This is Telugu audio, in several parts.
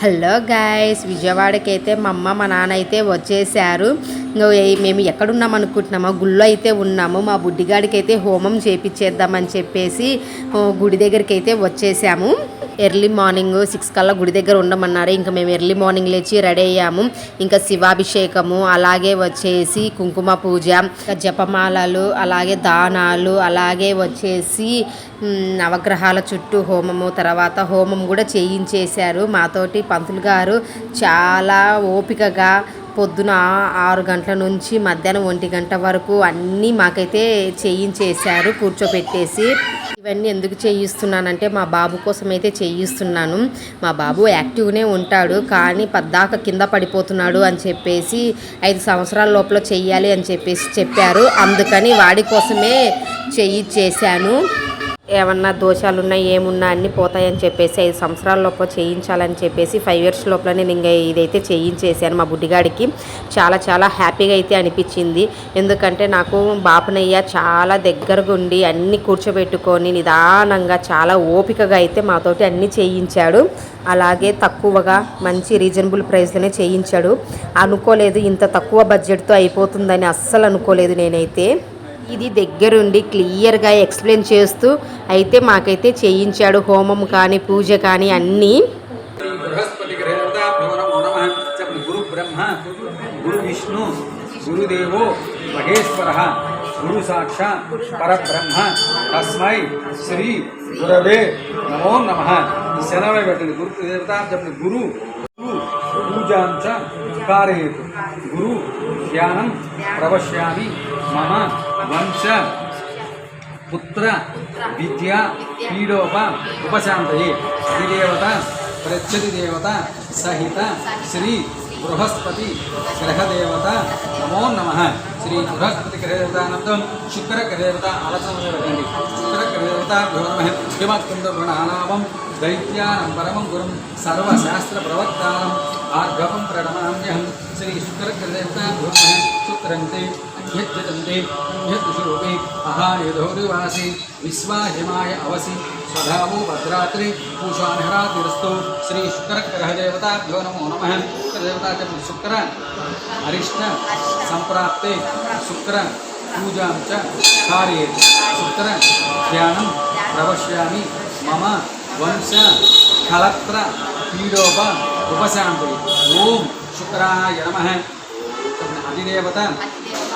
హలో గాయస్ విజయవాడకి అయితే మా అమ్మ మా నాన్న అయితే వచ్చేసారు. మేము ఎక్కడున్నాం అనుకుంటున్నామో? గుళ్ళో అయితే ఉన్నాము. మా బుడ్డిగాడికి అయితే హోమం చేపించేద్దామని చెప్పేసి గుడి దగ్గరికి అయితే వచ్చేసాము. ఎర్లీ మార్నింగ్ సిక్స్ కల్లా గుడి దగ్గర ఉండమన్నారు. ఇంకా మేము ఎర్లీ మార్నింగ్ లేచి రెడీ అయ్యాము. ఇంకా శివాభిషేకము అలాగే వచ్చేసి కుంకుమ పూజ ఇంకా జపమాలలు అలాగే దానాలు అలాగే వచ్చేసి నవగ్రహాల చుట్టూ హోమము తర్వాత హోమం కూడా చేయించేశారు. మాతోటి పంతులు గారు చాలా ఓపికగా పొద్దున ఆరు గంటల నుంచి మధ్యాహ్నం ఒంటి గంట వరకు అన్నీ మాకైతే చేయించేశారు కూర్చోపెట్టేసి. ఇవన్నీ ఎందుకు చేయిస్తున్నానంటే మా బాబు కోసం అయితే చేయిస్తున్నాను. మా బాబు యాక్టివ్నే ఉంటాడు కానీ పద్దాక కింద పడిపోతున్నాడు అని చెప్పేసి ఐదు సంవత్సరాల లోపల చెయ్యాలి అని చెప్పేసి చెప్పారు. అందుకని వాడి కోసమే చేయించేశాను ఏమన్నా దోషాలు ఉన్నా ఏమున్నా అన్నీ పోతాయని చెప్పేసి ఐదు సంవత్సరాల లోపల చేయించాలని చెప్పేసి ఫైవ్ ఇయర్స్ లోపల నేను ఇంకా ఇదైతే చేయించేసాను మా బుడ్డిగాడికి. చాలా చాలా హ్యాపీగా అయితే అనిపించింది. ఎందుకంటే నాకు బాపనయ్య చాలా దగ్గరగా ఉండి అన్నీ కూర్చోబెట్టుకొని నిదానంగా చాలా ఓపికగా అయితే మాతోటి అన్నీ చేయించాడు. అలాగే తక్కువగా మంచి రీజనబుల్ ప్రైస్లోనే చేయించాడు. అనుకోలేదు ఇంత తక్కువ బడ్జెట్తో అయిపోతుందని అస్సలు అనుకోలేదు నేనైతే. ఇది దగ్గరుండి క్లియర్గా ఎక్స్ప్లెయిన్ చేస్తూ అయితే మాకైతే చేయించాడు హోమం కానీ పూజ కానీ అన్నీ. గురు బ్రహ్మ గురు విష్ణు గురుదేవో మహేశ్వర గురు సాక్షా పరబ్రహ్మ తస్మై శ్రీ గురవే నమో నమ. ఈ శనవై పెట్టండి. గురు దేవత చెప్పండి. గురు గురు పూజాం గురు ధ్యానం ప్రవశ్యామి మమ. వంశ పుత్ర విద్య పీడోప ఉపశాంతయే అధిదేవత ప్రత్యతి దేవత సహిత శ్రీ బృహస్పతి గ్రహదేవత నమో నమ శ్రీ బృహస్పతి గ్రహదేవతానందం శుక్ర గ్రహదేవత ఆలోచన పెట్టండి శుక్ర గ్రహదేవత నమ హిమత్కుంద గుణానామం దైత్యానం పరమం గురం సర్వశాస్త్ర ప్రవక్తానం ఆర్ఘవం ప్రణమామ్యహం శ్రీ శుక్ర గ్రహదేవత శుక్రంతే यज्जतन्ते यद्विषोपे अहानिधोरिवासि विश्वाहिमाय अवसि, स्वधावो भद्रात्रि पूषानिहरातिरस्तु श्रीशुकरग्रहदेवताभ्यो नमो नमः। शुक्रदेवता च शुक्र अरिष्ण सम्प्राप्ते शुक्र, पूजां च शुक्र, ध्यानं प्रवक्ष्यामि मम वंश कलत्र पीडोप उपशान्ति ॐ शुक्राय नमः। अधिदेवता చెప్పండి అధిదేవత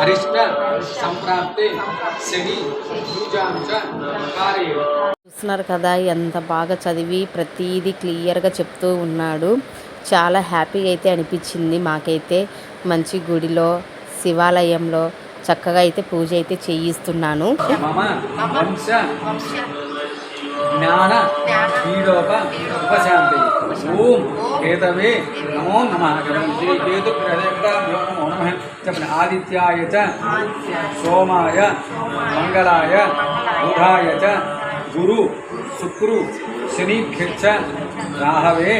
అరిష్ట సంప్రాప్తే శని కార్యే. చూస్తున్నారు కదా ఎంత బాగా చదివి ప్రతిదీ క్లియర్గా చెప్తూ ఉన్నాడు. చాలా హ్యాపీగా అయితే అనిపించింది మాకైతే. మంచి గుడిలో శివాలయంలో చక్కగా అయితే పూజ అయితే చేయిస్తున్నాను. జ్ఞాన పీడోప ఉపశాంతి. ఓం కేతవే నమో నమ. శ్రీ కేతు నమో నమ. చెప్పండి. ఆదిత్యాయ చ సోమాయ మంగళాయ బుధాయ చ గురు శుక్రు శనిభ్యచ్చ రాహవే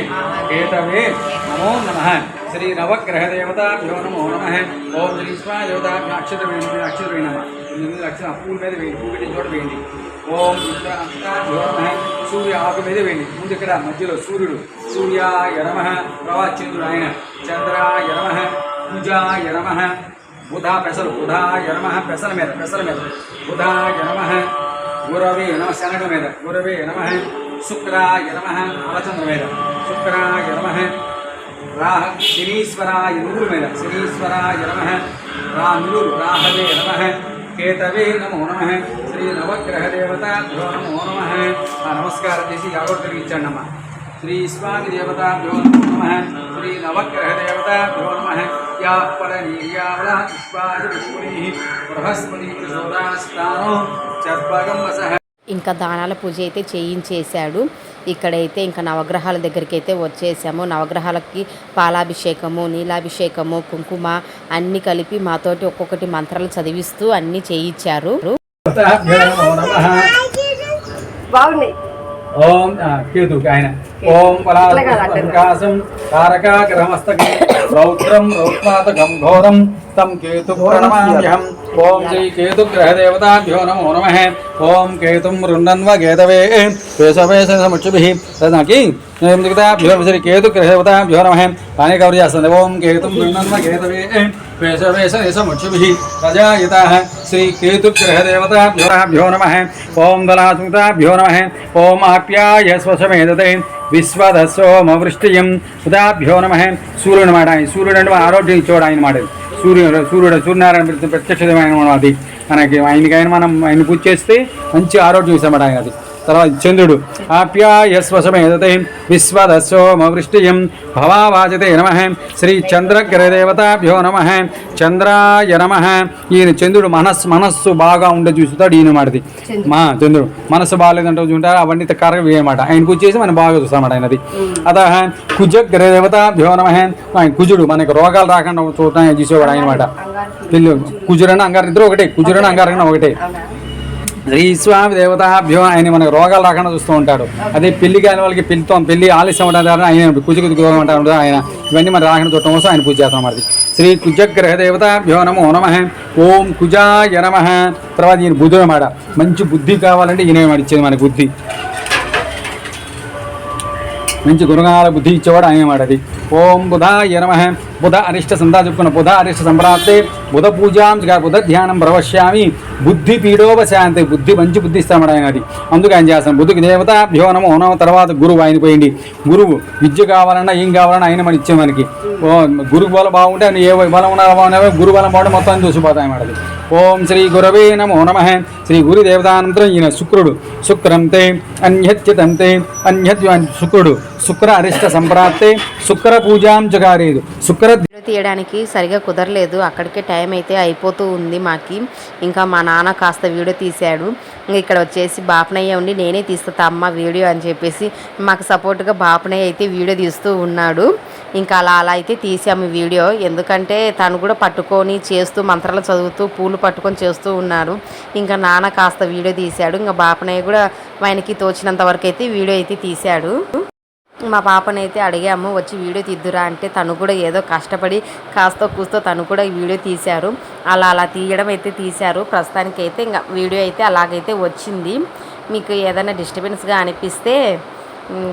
కేతవే నమో నమ. శ్రీ నవగ్రహదేవతాభ్యో నమో నమ. ఓం శ్రీ దేవతాభ్యో అక్షర వేయండి అక్షర వేయనమా ఎనిమిది అక్షర పూల మీద వేయండి. పూలు పెట్టిన చోట వేయండి. ఓం విశ్వాభ్యో నమ సూర్య ఆకు మీద వేయండి ముందు ఇక్కడ మధ్యలో సూర్యుడు సూర్యాయ నమ ప్రవాచంద్రుడు ఆయన చంద్రాయ నమ పూజాయ నమ బుధా పెసలు బుధాయ నమ పెసల మీద పెసల మీద బుధాయ నమ గురవే నమ శనగ మీద గురవే నమ శుక్రాయ నమ అలచంద్ర మీద శుక్రాయ నమ రాహ శనీశ్వరాయ నూరు మీద శనీశ్వరాయ నమ రా నూరు రాహవే నమ కేతవే నమో నమ శ్రీ నవగ్రహ దేవతాభ్యో నమో. నమ ఆ నమస్కారం చేసి యాగోత్తరికి ఇచ్చాడు అమ్మ శ్రీ స్వామి దేవతాభ్యో నమో నమ. శ్రీ నవగ్రహ దేవతాభ్యో నమ. యా పరనీయావళ పుష్పాయ విష్ణుని బృహస్పతి ప్రచోదాస్తానో చర్పగం వసః ఇంకా దానాల పూజ అయితే చేయించేశాడు. ఇక్కడైతే ఇంకా నవగ్రహాల దగ్గరికి అయితే వచ్చేసాము. నవగ్రహాలకి పాలాభిషేకము నీలాభిషేకము కుంకుమ అన్నీ కలిపి మాతోటి ఒక్కొక్కటి మంత్రాలు చదివిస్తూ అన్నీ చేయించారు. బాగున్నాయి ఓం కేతు ఆయన. ఓం పరాకాశం తారకాగ్రహమస్తకం రౌద్రం రౌత్మాతకం ఘోరం తం కేతు ప్రణమామ్యహం. ఓం శ్రీ కేతు గ్రహదేవతాభ్యో నమో నమః. ఓం కేతుం రుండన్వ కేతవే వేషవేష సముక్షుభిः తదకి దిగతాభ్యో శ్రీ కేతు గ్రహదేవతాభ్యో నమః. తానే కవర్ చేస్తుంది ఓం కేతుం రుండన్వ కేతవే వేషవేష సముక్షుభిः ప్రజాయితాः శ్రీ కేతు గ్రహదేవతాభ్యో ఓం బలాస్మితాభ్యో నమః ఓం ఆప్యాయ విశ్వదసోమవృష్టియం ఉదాభ్యో నమ సూర్యుడు మాట ఆయన సూర్యుడు అంటే ఆరోగ్యం ఇచ్చేవాడు ఆయన మాట సూర్యుడు సూర్యుడు సూర్యనారాయణ ప్రత్యక్షమైన అది. మనకి ఆయనకి ఆయన మనం ఆయన పూజ చేస్తే మంచి ఆరోగ్యం ఇస్తామాట ఆయన అది. తర్వాత చంద్రుడు ఆప్యాయ స్వశమేదతే విశ్వదసోమవృష్టియం భవావాచతే నమ శ్రీ చంద్రగ్రహదేవతాభ్యో నమ చంద్రాయ నమ. ఈయన చంద్రుడు మనస్సు మనస్సు బాగా ఉండే చూస్తాడు ఈయన మాటది. మా చంద్రుడు మనస్సు బాగాలేదంటే చూంటారు అవన్నీ కరగ వేయమాట ఆయన పూజ చేసి మనం బాగా చూస్తామాట ఆయనది. అత కుజగ్రహదేవతాభ్యో నమ. ఆయన కుజుడు మనకి రోగాలు రాకుండా చూడటానికి చూసేవాడు ఆయన మాట. తెలియదు. కుజురన్న అంగారు ఇద్దరు ఒకటే. కుజురన్న అంగారన్న ఒకటే. శ్రీ స్వామి దేవతాభ్యో ఆయన మనకు రోగాలు రాకుండా చూస్తూ ఉంటాడు. అదే పెళ్ళి కాని వాళ్ళకి పెళ్ళితో పెళ్ళి ఆలస్యం ఉండడం ద్వారా ఆయన కుజ కుజ అంటారు ఆయన ఇవన్నీ మన రాకుండా చూడటం కోసం ఆయన పూజ చేస్తాం మరి శ్రీ కుజగ్రహ దేవతాభ్యో నమో నమ. ఓం కుజాయ నమ. తర్వాత ఈయన బుద్ధుడు మాట మంచి బుద్ధి కావాలంటే ఈయన మాట ఇచ్చేది మన బుద్ధి. మంచి గుణగాల బుద్ధి ఇచ్చేవాడు ఆయన మాట అది. ఓం బుధాయ నమ. బుధ అరిష్ట సంతా చెప్పుకున్న బుధ అరిష్ట సంప్రాప్తే బుధ పూజాం బుధ ధ్యానం ప్రవశ్యామి బుద్ధి పీడోపశాంతి బుద్ధి మంచి బుద్ధి ఇస్తామని ఆయన అది అందుకు ఆయన చేస్తాం బుద్ధికి దేవత భ్యో నమో నమ తర్వాత గురువు ఆయన పోయింది. గురువు విద్య కావాలన్నా ఏం కావాలన్నా ఆయన మన ఇచ్చే మనకి. ఓ గురువు బలం బాగుంటే ఆయన ఏ బలం ఉన్నారో బాగున్నా గురు బలం బాగుంటే మొత్తం చూసిపోతాయి మనది ఓం శ్రీ గురవే నమో నమ. శ్రీ గురు దేవతానంతరం ఈయన శుక్రుడు. శుక్రంతే అన్యత్యతంతే అన్యత్యతం అన్యత్ శుక్రుడు. శుక్ర అరిష్ట సంప్రాప్తే శుక్ర పూజాం జగారేదు. శుక్ర తీయడానికి సరిగా కుదరలేదు. అక్కడికే టైం అయితే అయిపోతూ ఉంది మాకి. ఇంకా మా నాన్న కాస్త వీడియో తీశాడు. ఇంకా ఇక్కడ వచ్చేసి బాపనయ్య ఉండి నేనే తీస్తా అమ్మ వీడియో అని చెప్పేసి మాకు సపోర్ట్గా బాపనయ్య అయితే వీడియో తీస్తూ ఉన్నాడు. ఇంకా అలా అలా అయితే తీసాము వీడియో. ఎందుకంటే తను కూడా పట్టుకొని చేస్తూ మంత్రాలు చదువుతూ పూలు పట్టుకొని చేస్తూ ఉన్నారు. ఇంకా నాన్న కాస్త వీడియో తీశాడు. ఇంకా బాపనయ్య కూడా ఆయనకి తోచినంత వరకు అయితే వీడియో అయితే తీశాడు. మా పాపనైతే అడిగాము వచ్చి వీడియో తీద్దురా అంటే తను కూడా ఏదో కష్టపడి కాస్త కూస్తో తను కూడా వీడియో తీశారు. అలా అలా తీయడం అయితే తీశారు. ప్రస్తుతానికి అయితే ఇంకా వీడియో అయితే అలాగైతే వచ్చింది. మీకు ఏదైనా డిస్టర్బెన్స్గా అనిపిస్తే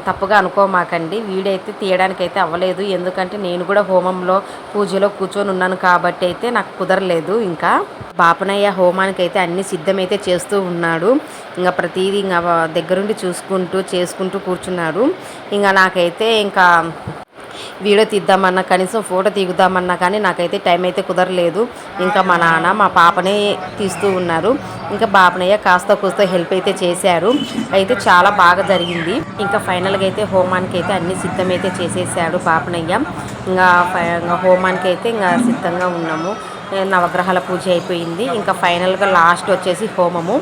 తప్పుగా అనుకోమాకండి. వీడియో అయితే తీయడానికి అయితే అవ్వలేదు. ఎందుకంటే నేను కూడా హోమంలో పూజలో కూర్చొని ఉన్నాను కాబట్టి అయితే నాకు కుదరలేదు. ఇంకా బాపనయ్య హోమానికి అయితే అన్ని సిద్ధమైతే చేస్తూ ఉన్నాడు. ఇంకా ప్రతిదీ ఇంకా దగ్గరుండి చూసుకుంటూ చేసుకుంటూ కూర్చున్నాడు. ఇంకా నాకైతే ఇంకా వీడియో తీద్దామన్నా కనీసం ఫోటో తీగుదామన్నా కానీ నాకైతే టైం అయితే కుదరలేదు. ఇంకా మా నాన్న మా పాపనే తీస్తూ ఉన్నారు. ఇంకా బాపనయ్య కాస్త కూస్త హెల్ప్ అయితే చేశారు. అయితే చాలా బాగా జరిగింది. ఇంకా ఫైనల్గా అయితే హోమానికి అయితే అన్ని సిద్ధమైతే చేసేసాడు బాపనయ్య. ఇంకా ఫై- ఇంకా హోమానికి అయితే ఇంకా సిద్ధంగా ఉన్నాము. నవగ్రహాల పూజ అయిపోయింది. ఇంకా ఫైనల్గా లాస్ట్ వచ్చేసి హోమము.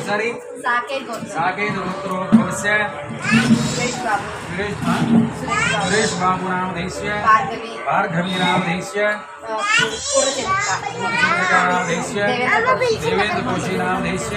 ఒకసారి సాకేత్ గోత్రోద్భవస్య సురేష్ సురేష్ బాబు నామధేస్య భార్గవీ నామధేస్య నామధేస్య దేవేంద్ర కోశీ నామధేస్య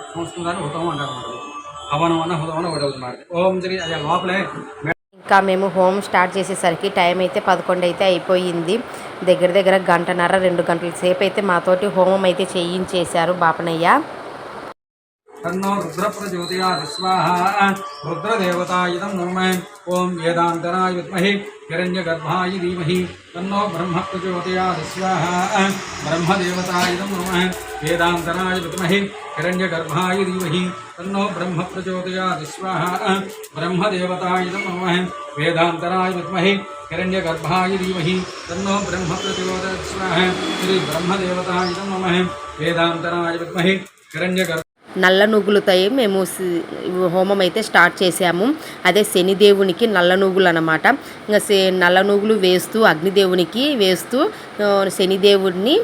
దేవత హుతం అంటారు హవనం అన్న హుతం అన్న ఒకటి ఓం అదే లోపలే. ఇంకా మేము హోమ్ స్టార్ట్ చేసేసరికి టైం అయితే పదకొండు అయితే అయిపోయింది. దగ్గర దగ్గర గంటన్నర రెండు గంటల సేపు అయితే మాతోటి హోమం అయితే చేయించేశారు బాపనయ్య. तन्नो रुद्रप्रचोदयादिस्वाहा रुद्रदेवतायुधं नमः ॐ वेदान्तराय विद्महे। हिरण्यगर्भाय धीमहि। तन्नो ब्रह्मप्रचोदयादिस्वाहा ब्रह्मदेवतायुधं नमः वेदान्तराय विद्महे। हिरण्यगर्भाय धीमहि। तन्नो ब्रह्मप्रचोदयादिस्वाहा ब्रह्मदेवतायुधं नमः वेदान्तराय विद्महे। हिरण्यगर्भाय धीमहि। तन्नो ब्रह्मप्रचोदयात् स्वाहा श्रीब्रह्मदेवतायुधं नमः। वेदान्तराय विद्महे। हिरण्यगर्भ నల్ల నువ్వులతో మేము హోమం అయితే స్టార్ట్ చేసాము అదే శనిదేవునికి నల్ల నువ్వులు అనమాట ఇంకా నల్ల నువ్వులు వేస్తూ అగ్నిదేవునికి వేస్తూ శనిదేవుడిని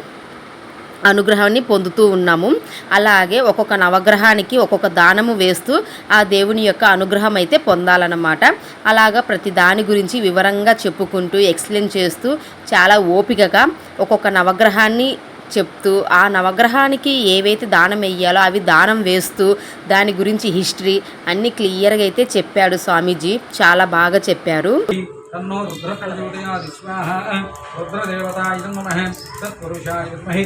అనుగ్రహాన్ని పొందుతూ ఉన్నాము. అలాగే ఒక్కొక్క నవగ్రహానికి ఒక్కొక్క దానము వేస్తూ ఆ దేవుని యొక్క అనుగ్రహం అయితే పొందాలన్నమాట. అలాగా ప్రతి దాని గురించి వివరంగా చెప్పుకుంటూ ఎక్స్ప్లెయిన్ చేస్తూ చాలా ఓపికగా ఒక్కొక్క నవగ్రహాన్ని చెప్తూ ఆ నవగ్రహానికి ఏవైతే దానం వెయ్యాలో అవి దానం వేస్తూ దాని గురించి హిస్టరీ అన్నీ క్లియర్గా అయితే చెప్పాడు స్వామీజీ. చాలా బాగా చెప్పారు. తన్నో రుద్ర ప్రచోదయాది స్వాహ రుద్రదేవతాయ నమః తత్పురుషాయ విద్మహి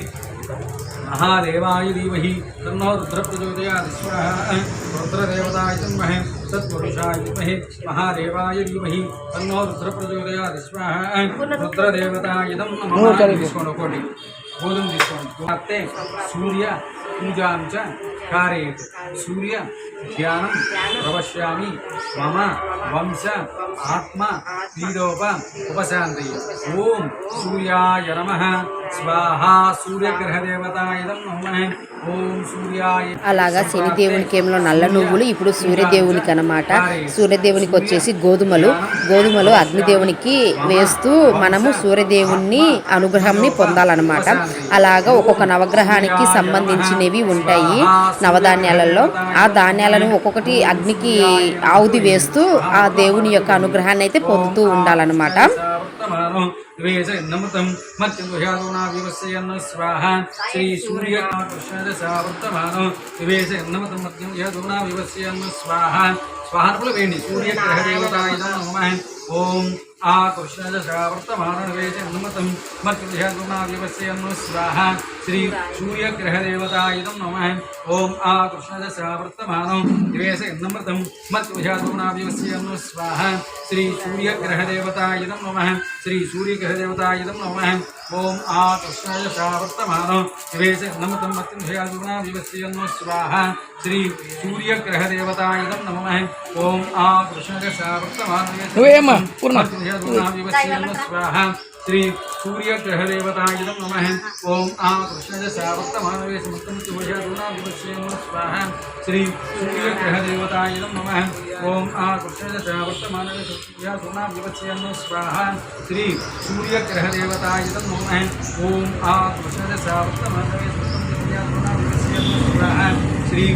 మహాదేవాయ ధీమహి తన్నో రుద్ర ప్రచోదయాది స్వాహ రుద్రదేవతాయ నమః తత్పురుషాయ విద్మహి మహాదేవాయ ధీమహి తన్నో రుద్ర ప్రచోదయాది స్వాహ రుద్రదేవతాయ నమః. తీసుకోండి ఒకటి గోధుమ తీసుకోండి. అత్తే సూర్య పూజాంచ చ సూర్య ధ్యానం ప్రవశ్యామి మమ వంశ ఆత్మ పీడోప ఉపశాంతి ఓం సూర్యాయ నమ. స్వాహ సూర్యగ్రహదేవతాయ అలాగా శనిదేవునికి ఏమో నల్ల నువ్వులు ఇప్పుడు సూర్యదేవునికి అనమాట సూర్యదేవునికి వచ్చేసి గోధుమలు. గోధుమలు అగ్నిదేవునికి వేస్తూ మనము సూర్యదేవుని అనుగ్రహాన్ని పొందాలన్నమాట. అలాగా ఒక్కొక్క నవగ్రహానికి సంబంధించినవి ఉంటాయి నవధాన్యాలలో. ఆ ధాన్యాలను ఒక్కొక్కటి అగ్నికి ఆవుది వేస్తూ ఆ దేవుని యొక్క అనుగ్రహాన్ని అయితే పొందుతూ ఉండాలన్నమాట. मनो द्वेषन्नमृतं मध्यमुषादोनाविवस्यन्न स्वाहा। श्रीसूर्यकृष्णदशावर्तमानो द्वेषन्नमृतं मध्यमुषादोनाविवस्यन्न स्वाहा। स्वाहार्पणवेणि सूर्यग्रहदेवताय नमः। ॐ आ कृष्णदशावर्तमानवेदनुमतं मत्कृष्णगुणाव्यवस्यन्वस्वाः श्री सूर्यग्रहदेवतायुधं नमः। ॐ आ कृष्णदशावर्तमानं द्विवेशयन्नमृतं मत्कृष्णगुणाव्यवस्यन्वस्वाः श्री सूर्यग्रहदेवतायुधं नमः। श्री सूर्यग्रहदेवतायुधं नमः। ॐ आ कृष्णदशावर्तमानं द्विवेशयन्नमृतं स्वाह। श्री सूर्यग्रहदेवतायुधं नमः। ॐ आ कृष्णदशावर्तमानं श्री सूर्य ग्रह देवता नमः ओम आ कृष्ण सावक्तमानवे समस्तमुषा दूनाम श्री सूर्य ग्रह देवता नमः आ कृष्ण श्रावक्तमानवे स्वाहा श्री सूर्य ग्रह देवता नमः आ कृष्ण श्रावक्तमानवे समस्तमुषा श्री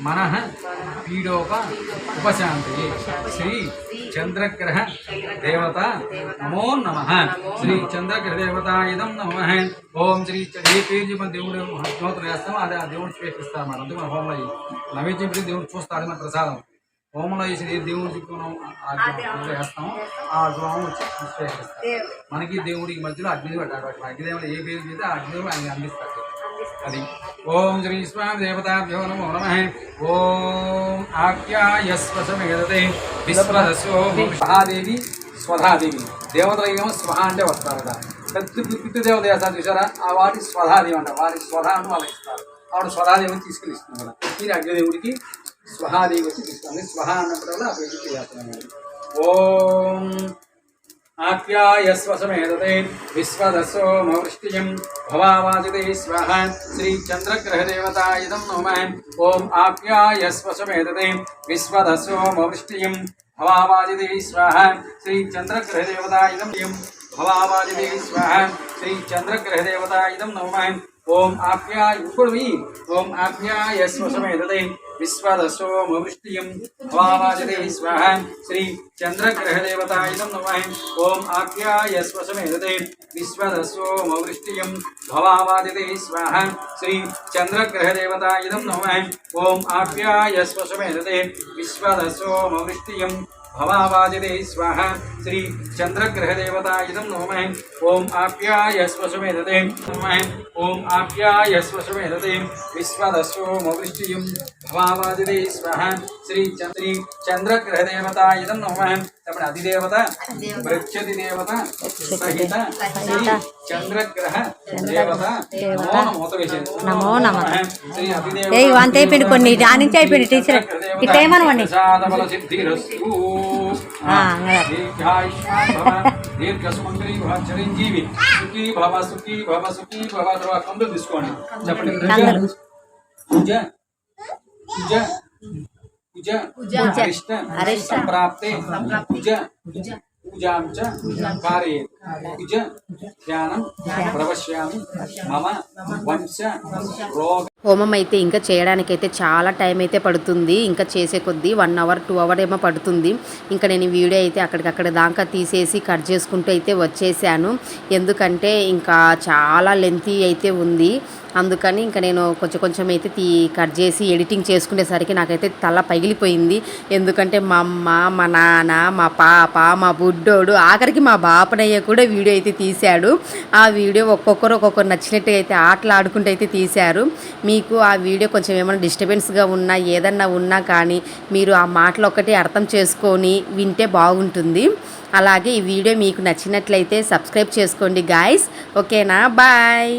మనః పీడోప ఉపశాంతి శ్రీ చంద్రగ్రహ దేవత నమో నమ శ్రీ చంద్రగ్రహ దేవత ఇదం నమ ఓం శ్రీ చ- ఏ పేరు మన దేవుడు స్తోత్రం వేస్తామో అదే ఆ దేవుడు స్వీకరిస్తాం మనం అందుకు మన హోమంలో ఈ నైవేద్యం పెట్టి దేవుడు చూస్తాడు మన ప్రసాదం హోమంలో వేసి ఏ దేవుడు చెప్పుకున్నాం ఆ దేవుడు వేస్తామో ఆ గృహం వచ్చి స్వీకరిస్తాం మనకి దేవుడికి మధ్యలో అగ్ని పెట్టాలి అగ్నిదేవుడు ఏ పేరు చేస్తే ఆ అగ్నిదేవుడు ఆయన అందిస్తాడు అది ఓం శ్రీ స్వామి దేవతాభ్యో నమో నమ ఓం ఆజ్ఞాయస్వ సమేదతే విశ్వదస్యో స్వహాదేవి స్వధాదేవి దేవతలకేమో స్వహ అంటే వస్తారట పెద్ద పిట్టు దేవత చేస్తారు చూసారా ఆ వాటి స్వధాదేవి అంట వారి స్వధాను వాళ్ళకి ఇస్తారు ఆవిడ స్వధాదేవిని తీసుకుని ఇస్తుంది కదా ఈ అగ్నిదేవుడికి స్వహాదేవి వచ్చి తీసుకుంది స్వహ అన్నప్పుడల్లా ఆ పేరు చేస్తున్నాను ఓం आख्यायस्वसमेदते विश्वदसो मौष्टियं भवावाजिते स्वाहा श्रीचन्द्रग्रहदेवताय नमः। ॐ आख्यायस्वसमेदते विश्वदसो मौष्टियं भवावाजिते स्वाहा श्रीचन्द्रग्रहदेवताय नमः। भवावाजिते स्वाहा श्रीचन्द्रग्रहदेवताय नमः। ॐ आख्याय उपळुवि ॐ आख्यायस्वसमेदते विश्वदसोमवृष्टियं वावाजते स्वाहा श्री चन्द्रग्रहदेवताय नमः। ॐ आज्ञाय स्वसमेधते विश्वदसोमवृष्टियं भवावादिते स्वाहा श्री चन्द्रग्रहदेवताय नमः। ॐ आप्याय स्वसमेधते विश्वदसोमवृष्टियं भवावाजिरे स्वाह श्री चंद्रग्रह देवता इदम नमः। ओम आप्याय स्वसुमे दते ओम आप्याय स्वसुमे दते विश्वदस्यो मोवृष्टियं भवावाजिरे నమ ఓం ఆప్యాయస్వ సమేదతే విశ్వదస్సో మౌష్టియం భవావాదితే స్వాహ శ్రీ శ్రీ చంద్రగ్రహదేవతాయుధం నమ చెప్పండి అధిదేవత ప్రత్యధి దేవత సహిత శ్రీ చంద్రగ్రహ దేవత నమో నమోత వేసేది. నమో నమః. శ్రీ అధిదేవత ఏ ఇవంతా అయిపోయింది కొన్ని ఆ నుంచి అయిపోయింది టీచర్ ఇట్లా ఏమనవండి ప్రసాదబల సిద్ధిరస్తు. ఆ, అదే. దీర్ఘాయుష్మాన్ భవ, దీర్ఘసుమంగళి భవ, చిరంజీవి సుఖీ భవ సుఖీ భవ సుఖీ భవ తర్వాత కందులు తీసుకోండి చెప్పండి కందులు. పూజ పూజ పూజ అరిష్ట అరిష్ట. సంప్రాప్తే పూజ పూజాం చ కార్యే పూజ ధ్యానం ప్రవశ్యామి మమ వంశ రోగ హోమం అయితే ఇంకా చేయడానికైతే చాలా టైం అయితే పడుతుంది. ఇంకా చేసే కొద్దీ వన్ అవర్ టూ అవర్ ఏమో పడుతుంది. ఇంకా నేను ఈ వీడియో అయితే అక్కడికక్కడ దాకా తీసేసి కట్ చేసుకుంటూ అయితే వచ్చేసాను. ఎందుకంటే ఇంకా చాలా లెంతీ అయితే ఉంది. అందుకని ఇంకా నేను కొంచెం కొంచెం అయితే తీ కట్ చేసి ఎడిటింగ్ చేసుకునేసరికి నాకైతే తల పగిలిపోయింది. ఎందుకంటే మా అమ్మ మా నాన్న మా పాప మా బుడ్డోడు ఆఖరికి మా బాపనయ్య కూడా వీడియో అయితే తీశాడు. ఆ వీడియో ఒక్కొక్కరు ఒక్కొక్కరు నచ్చినట్టు అయితే ఆటలు ఆడుకుంటూ అయితే తీశారు. మీకు ఆ వీడియో కొంచెం ఏమైనా డిస్టర్బెన్స్గా ఉన్నా ఏదన్నా ఉన్నా కానీ మీరు ఆ మాటలు ఒక్కటి అర్థం చేసుకొని వింటే బాగుంటుంది. అలాగే ఈ వీడియో మీకు నచ్చినట్లయితే సబ్స్క్రైబ్ చేసుకోండి గాయస్. ఓకేనా? బాయ్.